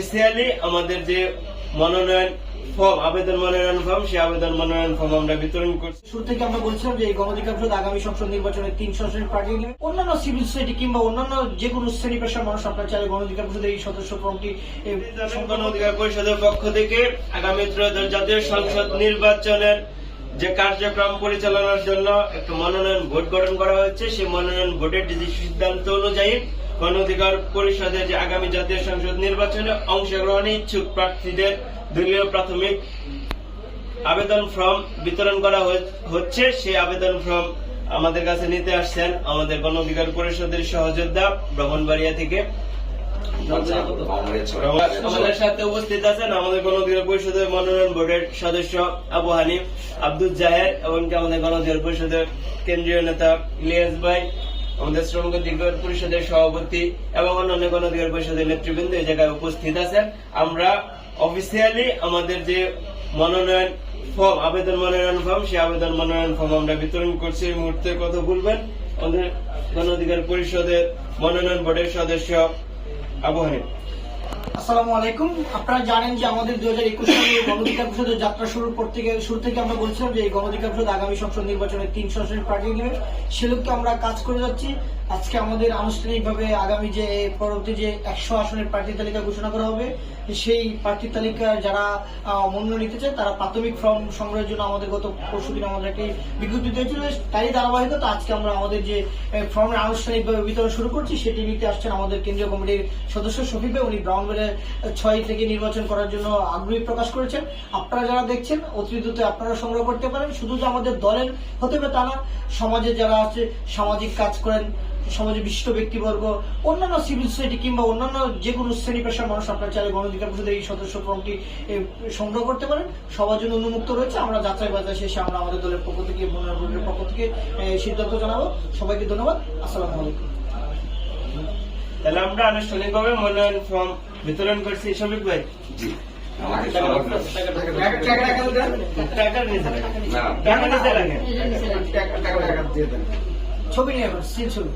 Officially আমাদের যে মনোনয়ন ফর্ম আবেদন মনোনয়ন ফর্ম সেই আবেদন মনোনয়ন ফর্ম আমরা বিতরণ করছি। শুরু থেকে আমরা বলছিলাম যে এই গণঅধিকার পরিষদ আগামী সংসদ নির্বাচনে তিন সদস্যের পার্টি নিয়ে। অন্যান্য সিভিল সোসাইটি কিংবা অন্যান্য যে কোনো শ্রেণি পেশার মানুষ আপনার চাইলে গণঅধিকার পরিষদের এই সদস্য ফর্মটি এ, গণ অধিকার পরিষদের পক্ষ থেকে আগামী ত্রয়োদশ জাতীয় সংসদ নির্বাচনের যে কার্যক্রম পরিচালনার জন্য একটা মনোনয়ন ভোট গঠন করা হয়েছে। সেই মনোনয়ন ভোটের সিদ্ধান্ত অনুযায়ী গণ পরিষদের যে আগামী জাতীয় সংসদ নির্বাচনে অংশগ্রহণে ইচ্ছুক প্রার্থীদের দলীয় প্রাথমিক আবেদন ফর্ম বিতরণ করা হচ্ছে। সেই আবেদন ফর্ম আমাদের কাছে নিতে আসছেন আমাদের গণ অধিকার পরিষদের সহযোদ্ধা ব্রাহ্মণবাড়িয়া থেকে। আমাদের সাথে উপস্থিত আছেন আমাদের গণ অধিকার পরিষদের মনোনয়ন বোর্ডের সদস্য আবু হানিফ আব্দুল জাহের এবং কি আমাদের গণ অধিকার পরিষদের কেন্দ্রীয় নেতা ইলিয়াস ভাই। আমাদের শ্রমিক অধিকার পরিষদের সভাপতি এবং অন্যান্য গণ অধিকার পরিষদের নেতৃবৃন্দ এই জায়গায় উপস্থিত আছেন। আমরা অফিসিয়ালি আমাদের যে মনোনয়ন ফর্ম আবেদন মনোনয়ন ফর্ম সেই আবেদন মনোনয়ন ফর্ম আমরা বিতরণ করছি। এই মুহূর্তে কথা বলবেন আমাদের গণ অধিকার পরিষদের মনোনয়ন বোর্ডের সদস্য আবু হানিফ। আসসালামু আলাইকুম। আপনারা জানেন যে আমাদের দুই হাজার একুশ সালে পরিষদের যাত্রা থেকে শুরু থেকে আমরা বলছিলাম যে এই পরিষদ আগামী সংসদ নির্বাচনে তিন নেবে। সে লক্ষ্যে আমরা কাজ করে যাচ্ছি। আজকে আমাদের আনুষ্ঠানিকভাবে আগামী যে পরবর্তী যে একশো আসনের প্রার্থী তালিকা ঘোষণা করা হবে, সেই প্রার্থী তালিকার যারা মনোনয়ন নিতে চায়, তারা প্রাথমিক ফর্ম সংগ্রহের জন্য আমাদের গত পরশু দিন আমাদের একটি বিজ্ঞপ্তি দিয়েছিল। ধারাবাহিকতা আজকে আমরা আমাদের যে ফর্মের আনুষ্ঠানিকভাবে বিতরণ শুরু করছি, সেটি নিতে আসছেন আমাদের কেন্দ্রীয় কমিটির সদস্য শফিক উনি ব্রাউনবেলের ছয় থেকে নির্বাচন করার জন্য আগ্রহী প্রকাশ করেছেন। আপনারা যারা দেখছেন, অতি দ্রুত আপনারা সংগ্রহ করতে পারেন। শুধু যে আমাদের দলের হতে হবে তা না সমাজে যারা আছে, সামাজিক কাজ করেন সমাজে বিশিষ্ট ব্যক্তিবর্গ, অন্যান্য সিভিল সোসাইটি কিংবা অন্যান্য যে কোনো শ্রেণি পেশার মানুষ আপনার চাইলে গণঅধিকার পরিষদের এই সদস্য ফর্মটি সংগ্রহ করতে পারেন। সবার জন্য উন্মুক্ত রয়েছে। আমরা যাচাই বাজার শেষে আমরা আমাদের দলের পক্ষ থেকে, মনোনয়ন পক্ষ থেকে সিদ্ধান্ত জানাব। সবাইকে ধন্যবাদ। আসসালামু আলাইকুম। তাহলে আমরা আনুষ্ঠানিকভাবে মনোনয়ন ফর্ম বিতরণ করছি শফিক ভাই? রাখেন ছবি নিয়ে ছবি।